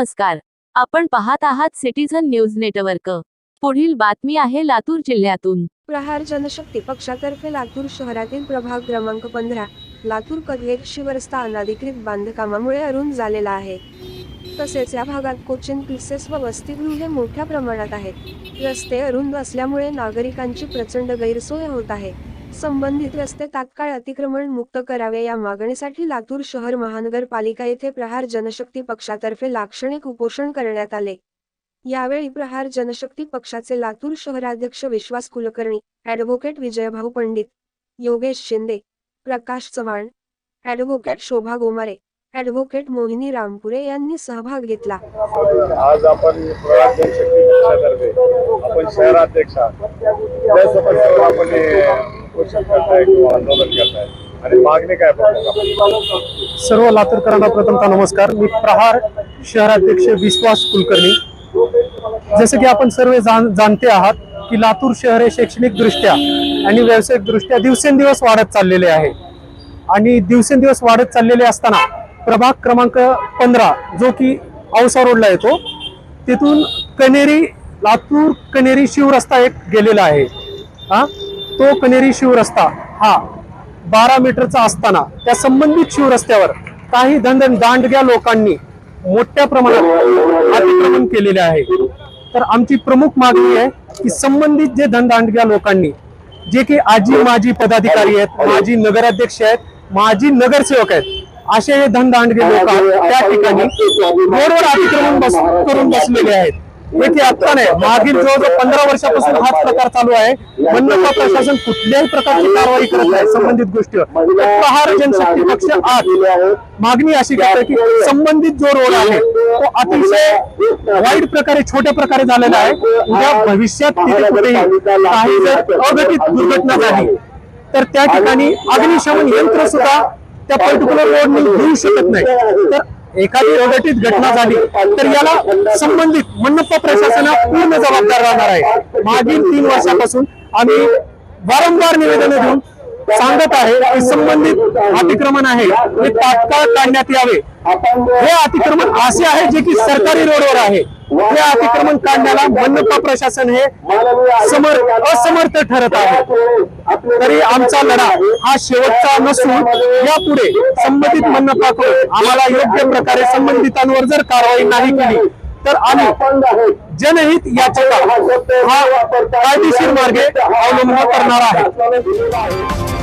नमस्कार. आपण पाहत आहात सिटीझन न्यूज नेटवर्क. पुढील बातमी आहे लातूर जिल्ह्यातून. प्रहार जनशक्ती पक्षातर्फे लातूर शहरातील प्रभाग क्रमांक पंधरा लातूर कदवेक शिवरस्ता अनाधिकृत बांधकामामुळे अरुंद झालेला आहे. तसेच या भागात कोचिंग क्लिसेस व वसतिगृहे मोठ्या प्रमाणात आहेत. रस्ते अरुंद असल्यामुळे नागरिकांची प्रचंड गैरसोय होत आहे. संबंधित रस्ते तात्काळ अतिक्रमण मुक्त करावे या मागणीसाठी लातूर शहर महानगरपालिका येथे प्रहार जनशक्ती पक्षातर्फे लाक्षणिक उपोषण करण्यात आले. यावेळी प्रहार जनशक्ती पक्षाचे लातूर शहराध्यक्ष Vishwas Kulkarni advocate Vijaybhau Pandit Yogesh Shinde Prakash Chavan advocate Shobha Gomare advocate Mohini Rampure यांनी सहभाग घेतला. आज आपण प्रहार जनशक्ती पक्षातर्फे आपण शहराध्यक्ष उपोषण करताय किंवा आंदोलन करताय आणि मागणी काय सर्व लातूरकरांना प्रथमता नमस्कार. मी प्रहार शहराध्यक्ष विश्वास कुलकर्णी. जसं की आपण सर्व जाण जाणते आहात की लातूर शहर हे शैक्षणिकदृष्ट्या आणि व्यावसायिकदृष्ट्या दिवसेंदिवस वाढत चाललेले आहे. आणि दिवसेंदिवस वाढत चाललेले असताना प्रभाग क्रमांक पंधरा जो की औसा रोडला येतो तिथून कनेरी लातूर कनेरी शिवरस्ता एक गेलेला आहे. हा? तो कनेरी शिवरस्ता हा बारा मीटरचा असताना त्या संबंधित शिवरस्त्यावर काही धंद दांडग्या लोकांनी मोठ्या प्रमाणात अतिक्रमण केलेले आहे. तर आमची प्रमुख मागणी आहे की संबंधित जे धनदांडग्या लोकांनी जे की आजी माजी पदाधिकारी आहेत माजी नगराध्यक्ष आहेत माजी नगरसेवक आहेत असे हे धनदांडगे लोक आहेत त्या ठिकाणी रोडवर अतिक्रमण बस करून बसलेले आहेत. येथे आत्ता नाही. मागील जवळजवळ पंधरा वर्षापासून हाच प्रकार चालू आहे. मनपा प्रशासन कुठल्याही प्रकारची कारवाई करत नाही संबंधित गोष्टीवर प्रहार जनशक्ती पक्ष आज मागणी अशी करते की संबंधित जो रोड आहे तो अतिशय वाईट प्रकारे छोट्या प्रकारे झालेला आहे. उद्या भविष्यात तिथे कुठेही काही जर अघटित दुर्घटना झाली तर त्या ठिकाणी अग्निशमन यंत्र सुद्धा त्या पर्टिक्युलर रोडने घेऊ शकत नाही. तर एखादी अघटित घटना झाली तर याला संबंधित मनपा प्रशासना पूर्ण जबाबदार राहणार आहे. मागील तीन वर्षापासून आम्ही वारंवार निवेदन देऊन सांगत आहे की संबंधित अतिक्रमण आहे हे तात्काळ काढण्यात यावे. हे अतिक्रमण असे आहे जे की सरकारी रोडवर आहे. हे अतिक्रमण काढण्याला मनपा प्रशासन हे समर असमर्थ ठरत आहे. तरी आमचा लढा हा शेवटचा नसून यापुढे संबंधित मनपाकडून आम्हाला योग्य प्रकारे संबंधितांवर जर कारवाई नाही केली तर आम्ही जनहित याचिका हा कायदेशीर मार्गे अवलंब करणार आहे.